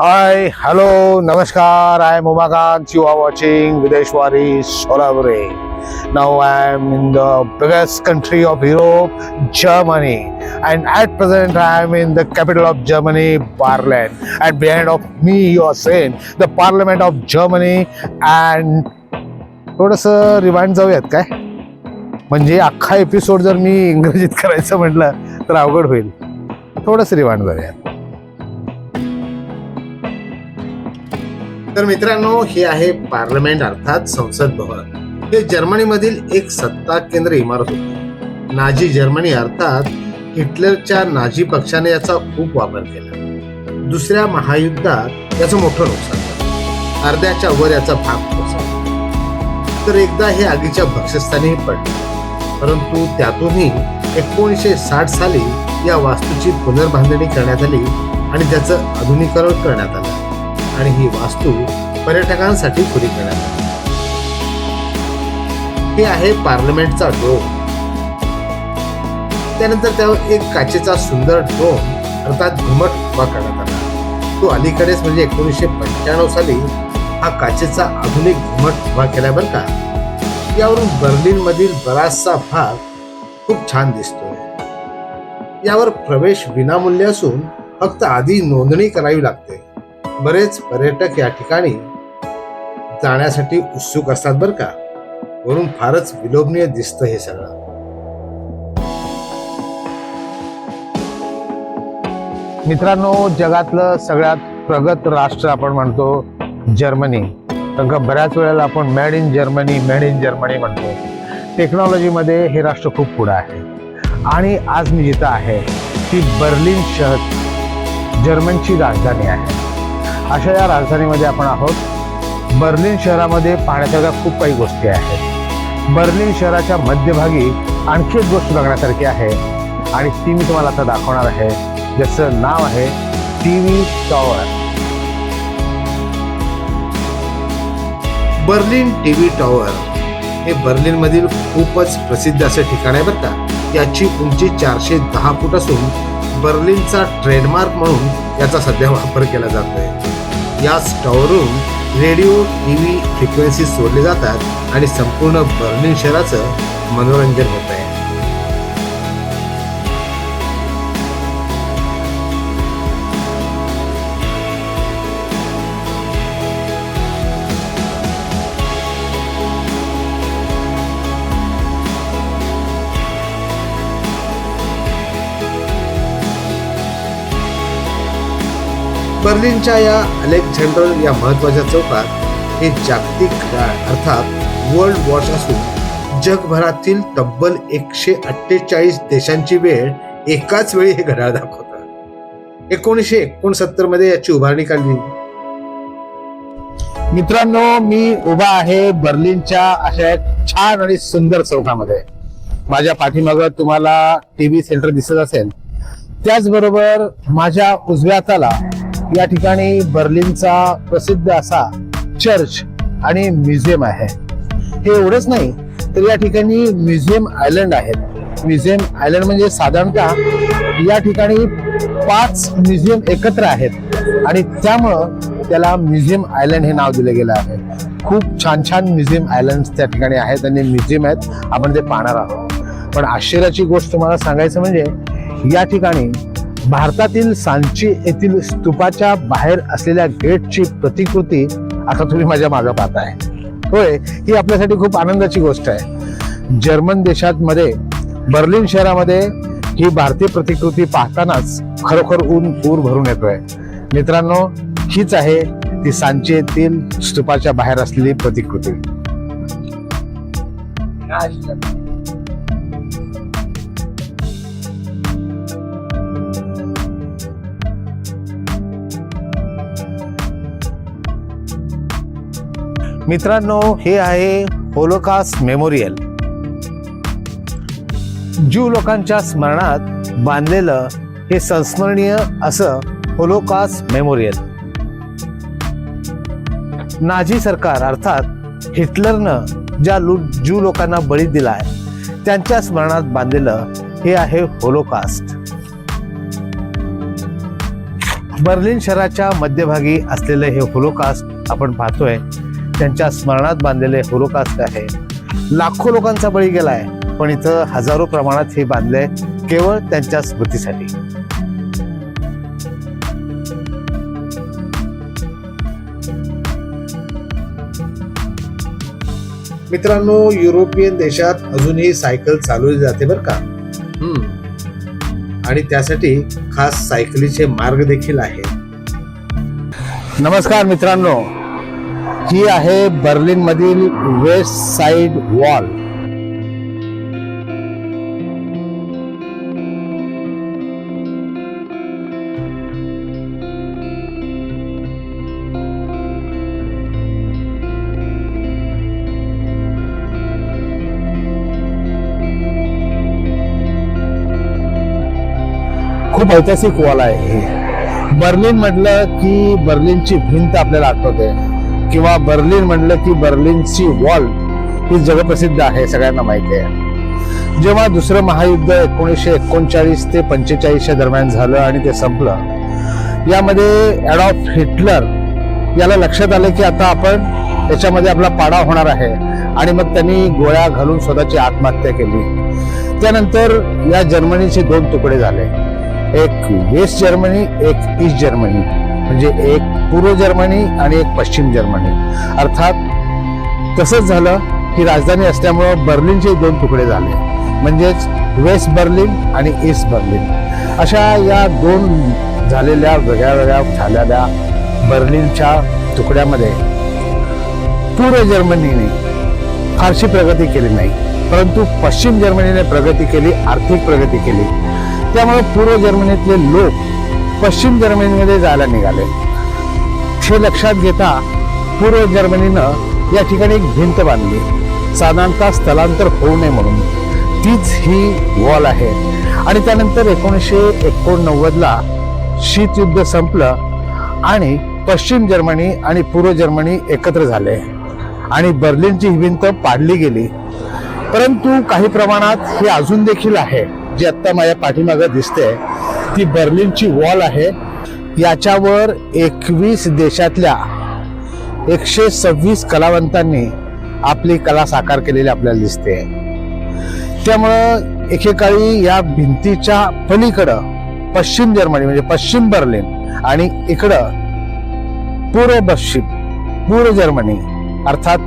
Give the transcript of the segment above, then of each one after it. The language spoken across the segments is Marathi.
Hi, hello, namaskar. I am Umakant. You are watching Videshwari Solabure. Now I am in the biggest country of Europe, Germany. And at present I am in the capital of Germany, Berlin. And behind of me you are seeing the parliament of Germany and थोडंसं रिवाइंड जाऊयात काय म्हणजे अख्खा एपिसोड जर मी इंग्रजीत करायचं म्हटलं तर अवघड होईल थोडंसं रिवाइंड जाऊयात तर मित्रांनो हे आहे पार्लमेंट अर्थात संसद भवन. हे जर्मनीमधील एक सत्ता केंद्र इमारत होती. नाझी जर्मनी अर्थात हिटलरच्या नाझी पक्षाने याचा खूप वापर केला. दुसऱ्या महायुद्धात याचं मोठं नुकसान झालं. अर्ध्याच्या वर याचा भाग कोसळला. तर एकदा हे आगीच्या भक्षस्थानी पडले. परंतु त्यातूनही एकोणीसशे साठ साली या वास्तूची पुनर्बांधणी करण्यात आली आणि त्याचं आधुनिकरण करण्यात आलं. आणि ही वास्तू पर्यटकांसाठी खुली करण्यात आली हे आहे पार्लमेंटचा डोम. त्यानंतर त्यावर एक काचेचा सुंदर डोम अर्थात घुमट उभा करण्यात आला. तो अलीकडेच म्हणजे एकोणीसशे पंच्याण्णव साली हा काचेचा आधुनिक घुमट उभा केला बरं का. यावरून बर्लिन मधील बराचसा भाग खूप छान दिसतोय. यावर प्रवेश विनामूल्य असून फक्त आधी नोंदणी करावी लागते. बरेच पर्यटक या ठिकाणी जाण्यासाठी उत्सुक असतात बरं का? वरून फारच विलोभनीय दिसतं हे सगळं. मित्रांनो जगातलं सगळ्यात प्रगत राष्ट्र आपण म्हणतो जर्मनी. कारण का बऱ्याच वेळेला आपण made in Germany made in Germany म्हणतो. टेक्नॉलॉजीमध्ये हे राष्ट्र खूप पुढं आहे. आणि आज मी जिथं आहे ती बर्लिन शहर जर्मनची राजधानी आहे. अशा या राजधानीमध्ये आपण आहोत. बर्लिन शहरामध्ये पाहण्यासारख्या खूप काही गोष्टी आहेत. बर्लिन शहराच्या मध्यभागी आणखी एक गोष्ट बघण्यासारखी आहे. आणि ती मी तुम्हाला आता दाखवणार आहे. ज्याचं नाव आहे T V tower. Berlin T V tower हे बर्लिनमधील खूपच प्रसिद्ध असे ठिकाण आहे बरं का. याची उंची चारशे दहा फूट असून बर्लिनचा ट्रेडमार्क म्हणून याचा सध्या वापर केला जातोय. याच टॉवरवरून रेडिओ टी व्ही फ्रिक्वेन्सी सोडले जातात आणि संपूर्ण बर्लिन शहराचं मनोरंजन होत आहे बर्लिनच्या या अलेक्झांडर या महत्त्वाच्या चौकात हे जागतिक अर्थात वर्ल्ड वॉच असून जगभरातील तब्बल एकशे अठ्ठेचाळीस देशांची वेळ एकाच वेळी हे घड्याळ दाखवतात. एकोणीसशे एकोणसत्तरमध्ये याची उभारणी काढली. मित्रांनो मी उभा आहे बर्लिनच्या अशा छान आणि सुंदर चौकामध्ये. माझ्या पाठीमागं तुम्हाला टीव्ही सेंटर दिसत असेल. त्याचबरोबर माझ्या उजव्या हाताला या ठिकाणी बर्लिनचा प्रसिद्ध असा चर्च आणि म्युझियम आहे. हे एवढंच नाही तर या ठिकाणी म्युझियम आयलंड आहेत. म्युझियम आयलंड म्हणजे साधारणतः या ठिकाणी पाच म्युझियम एकत्र आहेत आणि त्यामुळं त्याला म्युझियम आयलंड हे नाव दिलं गेलं आहे. खूप छान छान म्युझियम आयलंड त्या ठिकाणी आहेत आणि म्युझियम आहेत आपण ते पाहणार आहोत. पण आश्चर्याची गोष्ट तुम्हाला सांगायचं म्हणजे या ठिकाणी भारतातील सांची येथील स्तूपाच्या बाहेर असलेल्या गेटची प्रतिकृती आता तुम्ही माझ्या मागे पाहताय होय ही आपल्यासाठी खूप आनंदाची गोष्ट आहे. जर्मन देशात मध्ये बर्लिन शहरामध्ये ही भारतीय प्रतिकृती पाहतानाच खरोखर ऊन पूर भरून येतोय. मित्रांनो हीच आहे ती सांची येथील स्तूपाच्या बाहेर असलेली प्रतिकृती. मित्रांनो हे आहे होलोकास्ट मेमोरियल. ज्यू लोकांच्या स्मरणात बांधलेलं हे संस्मरणीय असं होलोकास्ट मेमोरियल. नाझी सरकार अर्थात हिटलरनं ज्या लूट ज्यू लोकांना बळी दिलाय त्यांच्या स्मरणात बांधलेलं हे आहे होलोकास्ट. बर्लिन शहराच्या मध्यभागी असलेले हे होलोकास्ट आपण पाहतोय. त्यांच्या स्मरणात बांधलेले होलोकास्ट आहे. लाखो लोकांचा बळी गेलाय पण इथं हजारो प्रमाणात हे बांधले केवळ त्यांच्या स्मृतीसाठी. मित्रांनो युरोपियन देशात अजूनही सायकल चालवली जाते बरं का? हम्म. आणि त्यासाठी खास सायकलीचे मार्ग देखील आहेत. नमस्कार मित्रांनो. ही आहे बर्लिन मधील वेस्ट साइड वॉल. खूप ऐतिहासिक वॉल आहे बर्लिन म्हटलं की बर्लिनची भिंत आपल्याला आठवते. किंवा बर्लिन म्हणलं की बर्लिनची वॉल ही जगप्रसिद्ध आहे सगळ्यांना माहिती आहे. जेव्हा दुसरं महायुद्ध एकोणीसशे एकोणचाळीस ते पंचेचाळीसच्या दरम्यान झालं आणि ते संपलं यामध्ये ॲडॉल्फ हिटलर याला लक्षात आलं की आता आपण याच्यामध्ये आपला पाडा होणार आहे आणि मग त्यांनी गोळ्या घालून स्वतःची आत्महत्या केली. त्यानंतर या जर्मनीचे दोन तुकडे झाले. एक वेस्ट जर्मनी एक ईस्ट जर्मनी. म्हणजे एक पूर्व जर्मनी आणि एक पश्चिम जर्मनी. अर्थात तसंच झालं की राजधानी असल्यामुळं बर्लिनचे दोन तुकडे झाले. म्हणजेच वेस्ट बर्लिन आणि ईस्ट बर्लिन. अशा या दोन झालेल्या वेगळ्या वेगळ्या झालेल्या बर्लिनच्या तुकड्यामध्ये पूर्व जर्मनीने फारशी प्रगती केली नाही. परंतु पश्चिम जर्मनीने प्रगती केली आर्थिक प्रगती केली. त्यामुळे पूर्व जर्मनीतले लोक पश्चिम जर्मनीमध्ये जायला निघाले. हे लक्षात घेता पूर्व जर्मनीनं या ठिकाणी एक भिंत बांधली. साधारणतः स्थलांतर होऊ नये म्हणून. तीच ही वॉल आहे. आणि त्यानंतर एकोणीसशे एकोणनव्वदला शीतयुद्ध संपलं आणि पश्चिम जर्मनी आणि पूर्व जर्मनी एकत्र झाले. आणि बर्लिनची ही भिंत पाडली गेली. परंतु काही प्रमाणात हे अजून देखील आहे जी आत्ता माझ्या पाठीमागं दिसते ती बर्लिनची वॉल आहे. याच्यावर एकवीस देशातल्या एकशे सव्वीस कलावंतांनी आपली कला साकार केलेली आपल्याला दिसते. त्यामुळं एकेकाळी या भिंतीच्या पलीकडं पश्चिम जर्मनी म्हणजे पश्चिम बर्लिन आणि इकडं पूर्व पश्चिम पूर्व जर्मनी अर्थात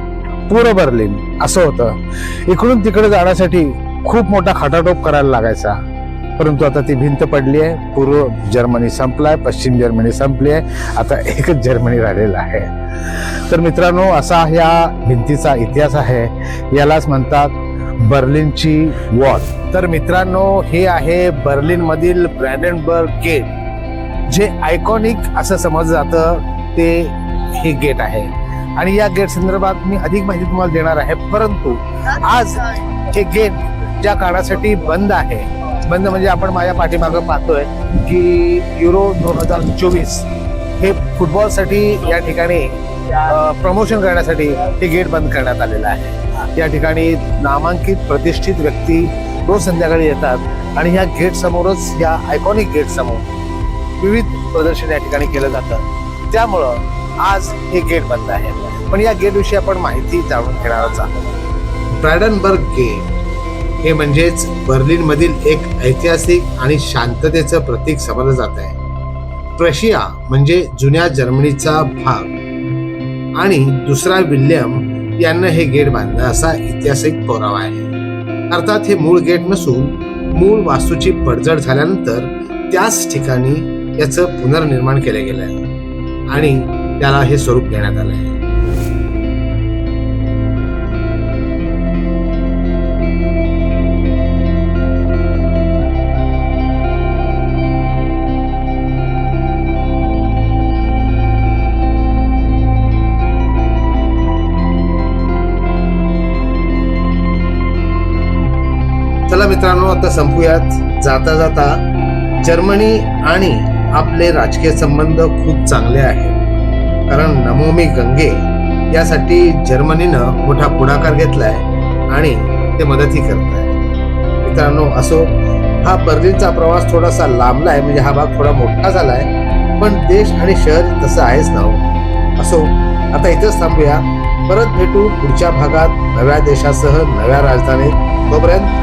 पूर्व बर्लिन असं होतं. इकडून तिकडे जाण्यासाठी खूप मोठा खटाटोप करायला लागायचा. परंतु आता ती भिंत पडली आहे. पूर्व जर्मनी संपलाय पश्चिम जर्मनी संपली आहे आता एकच जर्मनी राहिलेला आहे. तर मित्रांनो असा ह्या भिंतीचा इतिहास आहे. यालाच म्हणतात बर्लिनची वॉल तर मित्रांनो हे आहे बर्लिन मधील ब्रॅडनबर्ग गेट. जे आयकॉनिक असं समजलं जातं ते हे गेट आहे. आणि या गेट संदर्भात मी अधिक माहिती तुम्हाला देणार आहे. परंतु आज हे गेट ज्या काळासाठी बंद आहे बंद म्हणजे आपण माझ्या पाठीमागं पाहतोय की युरो दोन हजार चोवीस हे फुटबॉलसाठी या ठिकाणी प्रमोशन करण्यासाठी हे गेट बंद करण्यात आलेलं आहे. या ठिकाणी नामांकित प्रतिष्ठित व्यक्ती रोज संध्याकाळी येतात आणि ह्या गेट समोरच या आयकॉनिक गेट समोर विविध प्रदर्शन या ठिकाणी केलं जातं. त्यामुळं आज हे गेट बंद आहे. पण या गेट विषयी आपण माहिती जाणून घेणारच आहोत. ब्रॅडनबर्ग गेट हे म्हणजेच बर्लिन मधील एक ऐतिहासिक आणि शांततेचं प्रतीक समजलं जात आहे. प्रशिया म्हणजे जुन्या जर्मनीचा भाग. आणि दुसरा विल्यम यांना हे गेट बांधलं असा ऐतिहासिक पुरावा आहे. अर्थात हे मूळ गेट नसून मूळ वास्तूची पडझड झाल्यानंतर त्याच ठिकाणी याचं पुनर्निर्माण केलं गेलं आहे आणि त्याला हे स्वरूप देण्यात आलं आहे चला मित्रांनो आता संपूयात. जाता जाता जर्मनी आणि आपले राजकीय संबंध खूप चांगले आहेत. कारण नमोमी गंगे यासाठी जर्मनीनं मोठा पुढाकार घेतलाय आणि ते मदतही करत आहे मित्रांनो असो हा बर्लिनचा प्रवास थोडासा लांबला आहे म्हणजे हा भाग थोडा मोठा झालाय पण देश आणि शहर तसं आहेच ना हो. असो आता इथंच थांबूया. परत भेटू पुढच्या भागात नव्या देशासह नव्या राजधानीत. तोपर्यंत